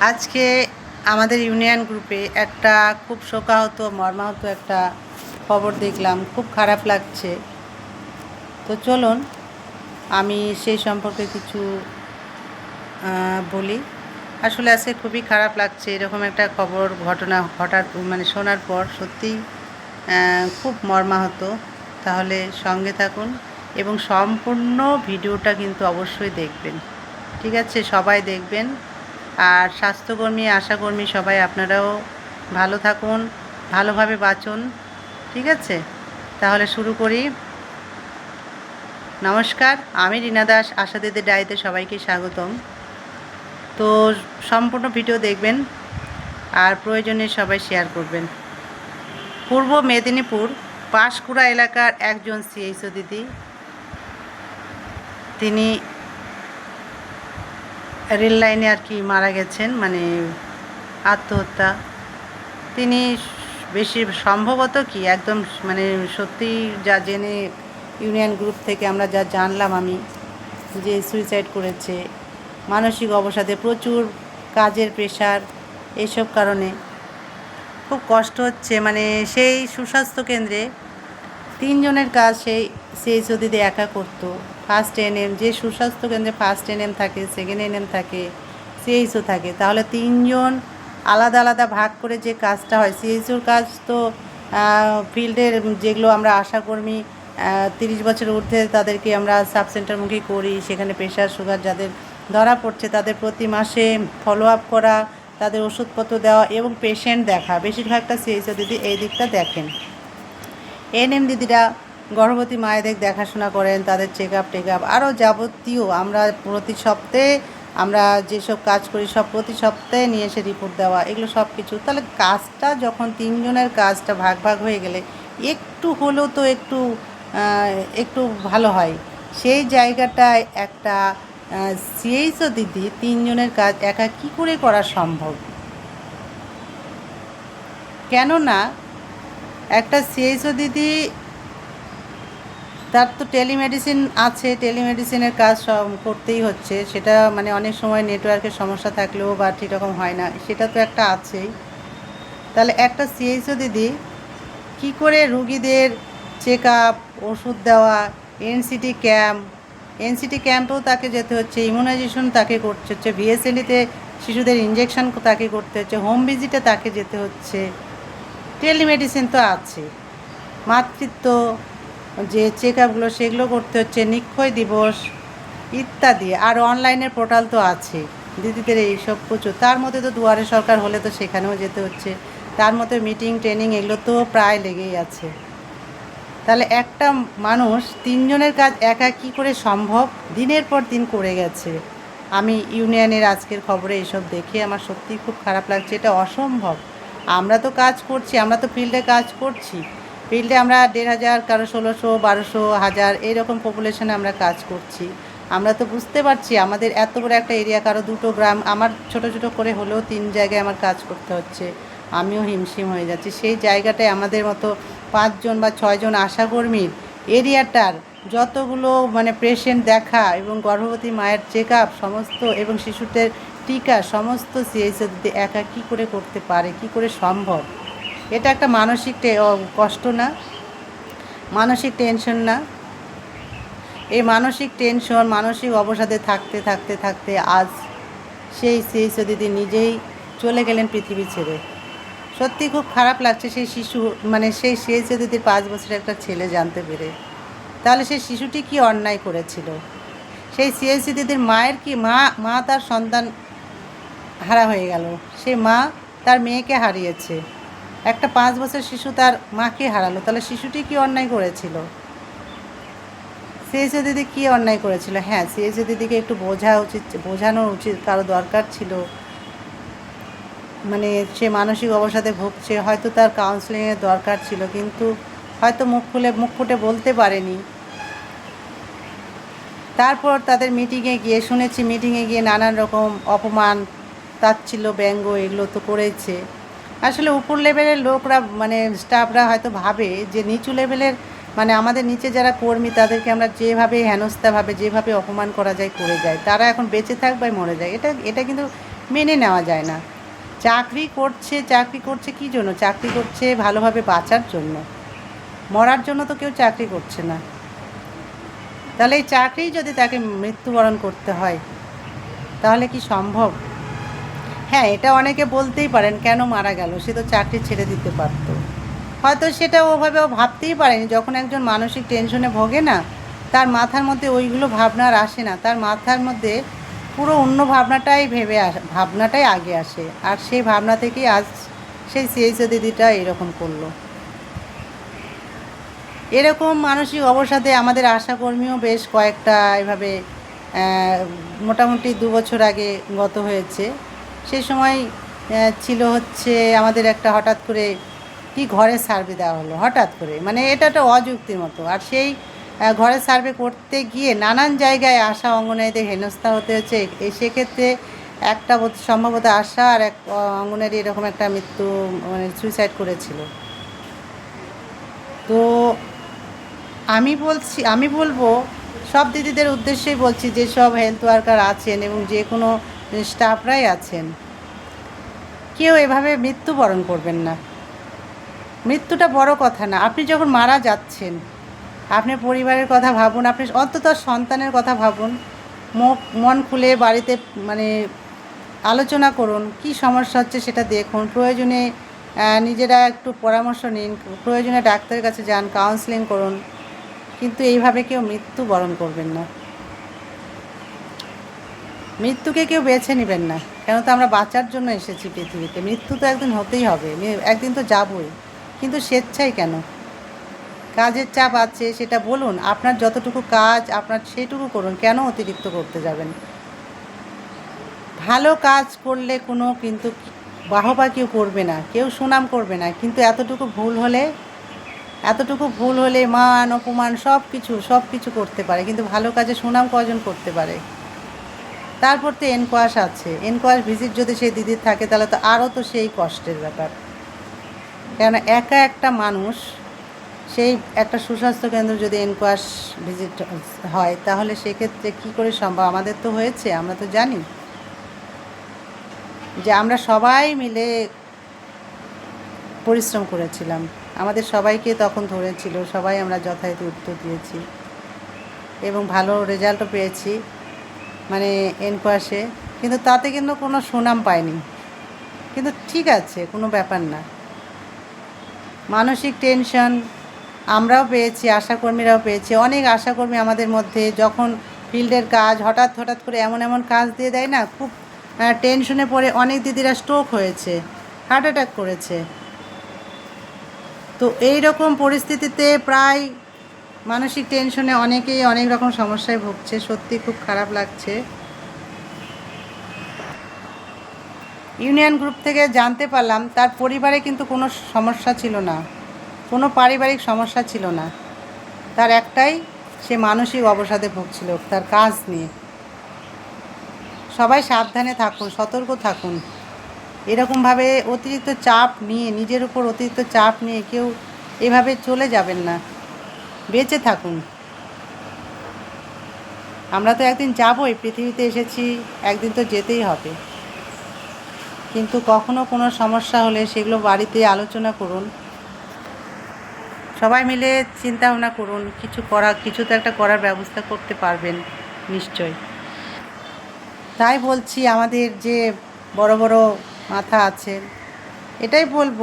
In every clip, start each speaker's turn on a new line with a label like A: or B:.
A: আজকে আমাদের ইউনিয়ন গ্রুপে একটা খুব শোকাহত, মর্মাহত একটা খবর দেখলাম, খুব খারাপ লাগছে। তো চলুন, আমি সেই সম্পর্কে কিছু বলি। আসলে আজকে খুবই খারাপ লাগছে, এরকম একটা খবর ঘটনা ঘটার মানে শোনার পর সত্যিই খুব মর্মাহত। তাহলে সঙ্গে থাকুন এবং সম্পূর্ণ ভিডিওটা কিন্তু অবশ্যই দেখবেন। ঠিক আছে, সবাই দেখবেন। আর স্বাস্থ্যকর্মী, আশাকর্মী সবাই আপনারাও ভালো থাকুন, ভালোভাবে বাঁচুন, ঠিক আছে? তাহলে শুরু করি। নমস্কার, আমি রীনা দাস, আশা দিদি ডায়েতে সবাইকে স্বাগতম। তো সম্পূর্ণ ভিডিও দেখবেন আর প্রয়োজনে সবাই শেয়ার করবেন। পূর্ব মেদিনীপুর, পাঁশকুড়া এলাকার একজন সিএইচও দিদি। তিনি রেল লাইনে আর কি মারা গেছেন মানে আত্মহত্যা। তিনি বেশি সম্ভবত কি একদম মানে সত্যি যা জেনে ইউনিয়ন গ্রুপ থেকে আমরা যা জানলাম আমি, যে সুইসাইড করেছে, মানসিক অবসাদে প্রচুর কাজের প্রেশার এইসব কারণে। খুব কষ্ট হচ্ছে মানে সেই সুস্বাস্থ্য কেন্দ্রে তিনজনের কাজ সেই সেই যদি একা করতো। ফার্স্ট এনএম যে সুস্বাস্থ্য কেন্দ্রে ফার্স্ট এনএম থাকে সেকেন্ড এনএম থাকে সিএইচও থাকে, তাহলে তিনজন আলাদা আলাদা ভাগ করে যে কাজটা হয় সিএইচওর কাজ তো ফিল্ডের যেগুলো আমরা আশাকর্মী তিরিশ বছর ঊর্ধ্বে তাদেরকে আমরা সাব সেন্টারমুখী করি, সেখানে প্রেশার সুগার যাদের ধরা পড়ছে, তাদের প্রতি মাসে ফলো আপ করা, তাদের ওষুধপত্র দেওয়া এবং পেশেন্ট দেখা। বেশিরভাগটা সিএইচও দিদি এই দিকটা দেখেন। এনএম দিদিরা গর্ভবতী মায়েদের দেখাশোনা করেন, তাদের চেক আপ টেক আপ আরও যাবতীয় আমরা প্রতি সপ্তাহে, আমরা যেসব কাজ করি সব প্রতি সপ্তাহে নিয়ে এসে রিপোর্ট দেওয়া, এগুলো সব কিছু তাহলে কাজটা যখন তিনজনের কাজটা ভাগ ভাগ হয়ে গেলে, একটু হলেও তো একটু একটু ভালো হয়। সেই জায়গাটায় একটা সিএইচও দিদি তিনজনের কাজ একা কি করে করা সম্ভব? কেননা একটা সিএইচও দিদি তার তো টেলিমেডিসিন আছে, টেলিমেডিসিনের কাজ করতেই হচ্ছে। সেটা মানে অনেক সময় নেটওয়ার্কের সমস্যা থাকলেও বা রকম হয় না, সেটা তো একটা আছেই। তাহলে একটা সিএইচও দিদি, কি করে রুগীদের চেক আপ ওষুধ দেওয়া এনসিটি ক্যাম্প এনসিটি ক্যাম্পেও তাকে যেতে হচ্ছে ইমিউনাইজেশন তাকে করতে হচ্ছে বিএসএনডিতে শিশুদের ইঞ্জেকশন তাকে করতে হচ্ছে হোম ভিজিটে তাকে যেতে হচ্ছে। টেলিমেডিসিন তো আছে মাতৃত্ব যে চেক আপগুলো সেগুলো করতে হচ্ছে, নিক্ষয় দিবস ইত্যাদি। আর অনলাইনের পোর্টাল তো আছে, দিদিদের এইসব প্রচুর। তার মধ্যে তো দুয়ারে সরকার হলে তো সেখানেও যেতে হচ্ছে। তার মধ্যে মিটিং ট্রেনিং এগুলো তো প্রায় লেগেই আছে। তাহলে একটা মানুষ তিনজনের কাজ একা কি করে সম্ভব? দিনের পর দিন করে গেছে। আমি ইউনিয়নের আজকের খবরে এসব দেখে আমার সত্যিই খুব খারাপ লাগছে। এটা অসম্ভব। আমরা তো কাজ করছি, আমরা তো ফিল্ডে কাজ করছি। ফিল্ডে আমরা দেড় হাজার, কারও ষোলোশো, বারোশো, হাজার এইরকম পপুলেশনে আমরা কাজ করছি। আমরা তো বুঝতে পারছি, আমাদের এত বড় একটা এরিয়া কারও দুটো গ্রাম, আমার ছোট ছোট করে হলেও তিন জায়গায় আমার কাজ করতে হচ্ছে। আমিও হিমশিম হয়ে যাচ্ছি। সেই জায়গাটায় আমাদের মতো পাঁচজন বা ছয়জন আশাকর্মীর এরিয়াটার যতগুলো মানে পেশেন্ট দেখা এবং গর্ভবতী মায়ের চেক আপ সমস্ত এবং শিশুদের টিকা, সমস্ত দিদি একা কী করে করতে পারে, কি করে সম্ভব? এটা একটা মানসিক কষ্ট না, মানসিক টেনশন না। এই মানসিক টেনশন মানসিক অবসাদে থাকতে থাকতে থাকতে আজ সেই সিএইচও দিদি নিজেই চলে গেলেন পৃথিবী ছেড়ে। সত্যি খুব খারাপ লাগছে সেই শিশু মানে সেই সিএইচও দিদির পাঁচ বছরের একটা ছেলে জানতে পেরে। তাহলে সেই শিশুটি কি অন্যায় করেছিল? সেই সিএইচসি দিদির মায়ের কি মা মা তার সন্তান হারা হয়ে গেল? সে মা তার মেয়েকে হারিয়েছে। একটা পাঁচ বছর শিশু তার মাকে হারালো। তাহলে শিশুটি কি অন্যায় করেছিল? সিএসও দিদি কী অন্যায় করেছিল? হ্যাঁ সিএসও দিদিকে একটু বোঝা উচিত বোঝানো উচিত কারও দরকার ছিল। মানে সে মানসিক অবসাদে ভুগছে, হয়তো তার কাউন্সিলিংয়ের দরকার ছিল, কিন্তু হয়তো মুখ খুলে, মুখ ফুটে বলতে পারেনি। তারপর তাদের মিটিংয়ে গিয়ে, শুনেছি মিটিংয়ে গিয়ে নানান রকম অপমান, তাচ্ছিল্য, ব্যঙ্গ এগুলো তো করেছে। আসলে উপর লেভেলের লোকরা মানে স্টাফরা হয়তো ভাবে যে নিচু লেভেলের মানে আমাদের নিচে যারা কর্মী, তাদেরকে আমরা যেভাবে হেনস্থাভাবে, যেভাবে অপমান করা যায়, করে যায়। তারা এখন বেঁচে থাক বা মরে যায় এটা এটা কিন্তু মেনে নেওয়া যায় না। চাকরি করছে চাকরি করছে কী জন্য? চাকরি করছে ভালোভাবে বাঁচার জন্য। মরার জন্য তো কেউ চাকরি করছে না। তাহলে এই চাকরি যদি তাকে মৃত্যুবরণ করতে হয়, তাহলে কি সম্ভব? হ্যাঁ এটা অনেকে বলতেই পারেন, কেন মারা গেল? সে তো চাকরি ছেড়ে দিতে পারতো। হয়তো সেটা ওভাবে ও ভাবতেই পারেনি, যখন একজন মানসিক টেনশনে ভোগে না, তার মাথার মধ্যে ওইগুলো ভাবনা আর আসে না। তার মাথার মধ্যে পুরো অন্য ভাবনাটাই ভেবে আস, ভাবনাটাই আগে আসে। আর সেই ভাবনা থেকেই আজ সেই সিএইচও দিদিটা এরকম করল। এরকম মানসিক অবসাদে আমাদের আশাকর্মীও বেশ কয়েকটা এভাবে মোটামুটি দু বছর আগে গত হয়েছে। সেই সময় ছিল হচ্ছে আমাদের একটা হঠাৎ করে কি ঘরের সার্ভে দেওয়া হলো, হঠাৎ করে। মানে এটা একটা অযুক্তির মতো। আর সেই ঘরের সার্ভে করতে গিয়ে নানান জায়গায় আশা অঙ্গনারীদের হেনস্থা হতে হচ্ছে। এই সেক্ষেত্রে একটা সম্ভবত আশা আর এক অঙ্গনারী এরকম একটা মৃত্যু মানে সুইসাইড করেছিল। তো আমি বলছি, আমি বলব, সব দিদিদের উদ্দেশ্যেই বলছি, যে সব হেলথ ওয়ার্কার আছেন এবং যে কোনো স্টাফরাই আছেন। কেউ এভাবে মৃত্যুবরণ করবেন না। মৃত্যুটা বড় কথা না। আপনি যখন মারা যাচ্ছেন, আপনি পরিবারের কথা ভাবুন, আপনি অন্তত সন্তানের কথা ভাবুন, মুখ- মন খুলে বাড়িতে মানে আলোচনা করুন, কি সমস্যা হচ্ছে সেটা দেখুন। প্রয়োজনে নিজেরা একটু পরামর্শ নিন, প্রয়োজনে ডাক্তারের কাছে যান কাউন্সিলিং করুন। কিন্তু এইভাবে কেউ মৃত্যু বরণ করবেন না। মৃত্যুকে কেউ বেছে নেবেন না। কেন তো আমরা বাঁচার জন্য এসেছি পৃথিবীতে। মৃত্যু তো একদিন হতেই হবে। একদিন তো যাবই। কিন্তু স্বেচ্ছাই কেন? কাজের চাপ আছে, সেটা বলুন। আপনার যতটুকু কাজ, আপনার সেটুকু করুন। কেন অতিরিক্ত করতে যাবেন? ভালো কাজ করলে কোনো কিন্তু বাহবা কেউ করবে না। কেউ সুনাম করবে না। কিন্তু এতটুকু ভুল হলে, এতটুকু ভুল হলে মান, অপমান সব কিছু সব কিছু করতে পারে। কিন্তু ভালো কাজে সুনাম কজন করতে পারে? তারপর তো এনকোয়াশ আছে। এনকোয়াশ ভিজিট যদি সেই দিদির থাকে, তাহলে তো আরও তো সেই কষ্টের ব্যাপার। কেন একা একটা মানুষ, সেই একটা সুস্বাস্থ্য কেন্দ্র যদি এনকোয়াশ ভিজিট হয়, তাহলে সেক্ষেত্রে কী করে সম্ভব? আমাদের তো হয়েছে, আমরা তো জানি। যে আমরা সবাই মিলে পরিশ্রম করেছিলাম। আমাদের সবাইকে তখন ধরেছিল, সবাই আমরা যথাযথ উত্তর দিয়েছি। এবং ভালো রেজাল্টও পেয়েছি। মানে এনকোয়াসে কিন্তু তাতে কিন্তু কোনো সুনাম পায়নি। কিন্তু ঠিক আছে, কোনো ব্যাপার না। মানসিক টেনশন আমরাও পেয়েছি, আশাকর্মীরাও পেয়েছি। অনেক আশাকর্মী আমাদের মধ্যে যখন ফিল্ডের কাজ হঠাৎ হঠাৎ করে এমন এমন কাজ দিয়ে দেয় না, খুব টেনশনে পড়ে অনেক দিদিরা স্ট্রোক হয়েছে, হার্ট অ্যাটাক করেছে। তো এই রকম পরিস্থিতিতে প্রায় মানসিক টেনশনে অনেকেই অনেক রকম সমস্যায় ভুগছে, সত্যি খুব খারাপ লাগছে। ইউনিয়ন গ্রুপ থেকে জানতে পারলাম, তার পরিবারে কিন্তু কোনো সমস্যা ছিল না, কোনো পারিবারিক সমস্যা ছিল না। তার একটাই, সে মানসিক অবসাদে ভুগছিল, তার কাজ নিয়ে। সবাই সাবধানে থাকুন, সতর্ক থাকুন। এরকমভাবে অতিরিক্ত চাপ নিয়ে, নিজের উপর অতিরিক্ত চাপ নিয়ে কেউ এভাবে চলে যাবেন না। বেঁচে থাকুন। আমরা তো একদিন যাবই, পৃথিবীতে এসেছি, একদিন তো যেতেই হবে। কিন্তু কখনো কোনো সমস্যা হলে সেগুলো বাড়িতে আলোচনা করুন। সবাই মিলে চিন্তা ভাবনা করুন, কিছু করা, কিছু তো একটা করার ব্যবস্থা করতে পারবেন নিশ্চয় তাই বলছি, আমাদের যে বড় বড় মাথা আছে, এটাই বলব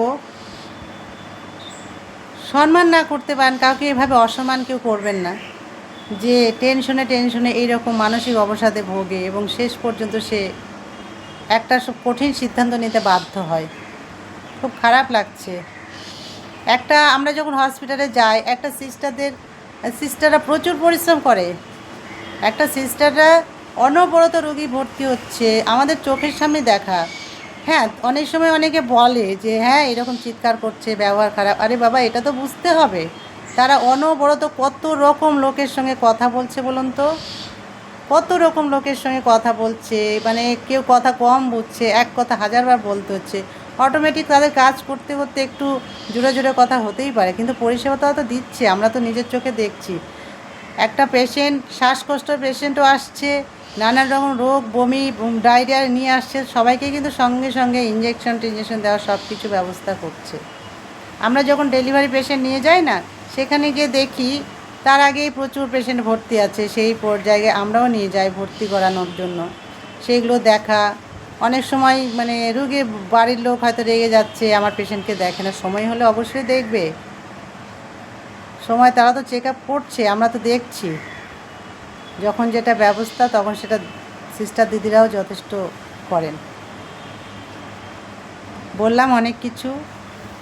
A: সম্মান না করতে পারেন, কাউকে এভাবে অসম্মান কেউ করবেন না। যে টেনশনে টেনশনে এইরকম মানসিক অবসাদে ভোগে এবং শেষ পর্যন্ত সে একটা সব কঠিন সিদ্ধান্ত নিতে বাধ্য হয়। খুব খারাপ লাগছে। একটা আমরা যখন হসপিটালে যাই, একটা সিস্টারদের, সিস্টাররা প্রচুর পরিশ্রম করে। একটা সিস্টাররা অনবরত রোগী ভর্তি হচ্ছে, আমাদের চোখের সামনে দেখা। হ্যাঁ অনেক সময় অনেকে বলে যে হ্যাঁ এরকম চিৎকার করছে, ব্যবহার খারাপ। আরে বাবা, এটা তো বুঝতে হবে। তারা অনবরত কত রকম লোকের সঙ্গে কথা বলছে বলুন তো? কত রকম লোকের সঙ্গে কথা বলছে? মানে কেউ কথা কম বুঝছে এক কথা হাজারবার বলতে হচ্ছে। অটোমেটিক তাদের কাজ করতে করতে একটু জোরে জোরে কথা হতেই পারে, কিন্তু পরিষেবা তো তো দিচ্ছে, আমরা তো নিজের চোখে দেখছি। একটা পেশেন্ট শ্বাসকষ্ট পেশেন্টও আসছে। নানান রকম রোগ, বমি ডায়রিয়া নিয়ে আসছে। সবাইকে কিন্তু সঙ্গে সঙ্গে ইঞ্জেকশন টিঞ্জেকশন দেওয়া সব কিছু ব্যবস্থা করছে। আমরা যখন ডেলিভারি পেশেন্ট নিয়ে যাই না, সেখানে গিয়ে দেখি তার আগেই প্রচুর পেশেন্ট ভর্তি আছে। সেই পর্যায়ে আমরাও নিয়ে যাই ভর্তি করানোর জন্য। সেইগুলো দেখা। অনেক সময় মানে রুগীর বাড়ির লোক হয়তো রেগে যাচ্ছে, আমার পেশেন্টকে দেখে না। সময় হলে অবশ্যই দেখবে। সময় তারা তো চেক আপ করছে, আমরা তো দেখছি। যখন যেটা ব্যবস্থা, তখন সেটা সিস্টার দিদিরাও যথেষ্ট করেন। বললাম অনেক কিছু।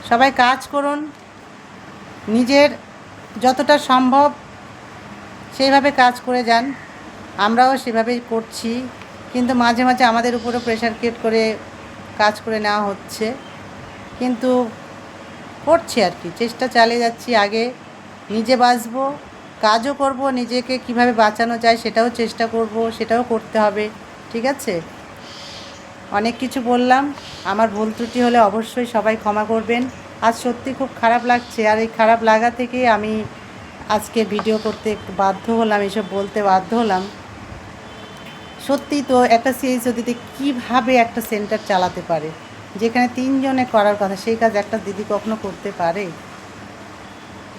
A: সবাই কাজ করুন। নিজের যতটা সম্ভব সেইভাবে কাজ করে যান। আমরাও সেভাবেই করছি। কিন্তু মাঝে মাঝে আমাদের উপরে প্রেশার ক্রিয়েট করে কাজ করে নেওয়া হচ্ছে। কিন্তু করছি আর কি। চেষ্টা চালিয়ে যাচ্ছি। আগে নিজে বাঁচবো। কাজও করব, নিজেকে কীভাবে বাঁচানো যায় সেটাও চেষ্টা করব, সেটাও করতে হবে, ঠিক আছে? অনেক কিছু বললাম, আমার ভুল ত্রুটি হলে অবশ্যই সবাই ক্ষমা করবেন। আজ সত্যি খুব খারাপ লাগছে, আর এই খারাপ লাগা থেকে আমি আজকে ভিডিও করতে বাধ্য হলাম, এসব বলতে বাধ্য হলাম। সত্যি তো একটা সিএইচওদিতে কীভাবে একটা সেন্টার চালাতে পারে? যেখানে তিনজনে করার কথা, সেই কাজ একটা দিদি কখনো করতে পারে?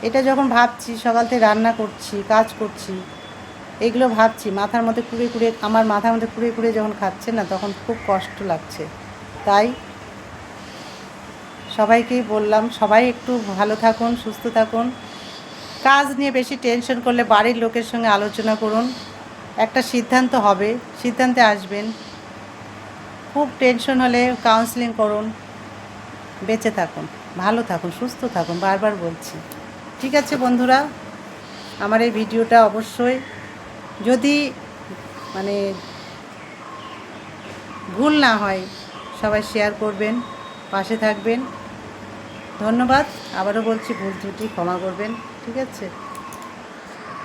A: এটা যখন ভাবছি, সকাল থেকে রান্না করছি, কাজ করছি, এগুলো ভাবছি, মাথার মধ্যে কুড়ে কুড়ে, আমার মাথার মধ্যে কুড়ে কুড়ে যখন খাচ্ছে না, তখন খুব কষ্ট লাগছে। তাই সবাইকেই বললাম, সবাই একটু ভালো থাকুন, সুস্থ থাকুন। কাজ নিয়ে বেশি টেনশন করলে বাড়ির লোকের সঙ্গে আলোচনা করুন। একটা সিদ্ধান্ত হবে, সিদ্ধান্তে আসবেন। খুব টেনশন হলে কাউন্সিলিং করুন। বেঁচে থাকুন, ভালো থাকুন, সুস্থ থাকুন, বারবার বলছি। ঠিক আছে বন্ধুরা, আমার এই ভিডিওটা অবশ্যই যদি মানে ভুল না হয়, সবাই শেয়ার করবেন, পাশে থাকবেন। ধন্যবাদ, আবারও বলছি ভুল ত্রুটি ক্ষমা করবেন, ঠিক আছে?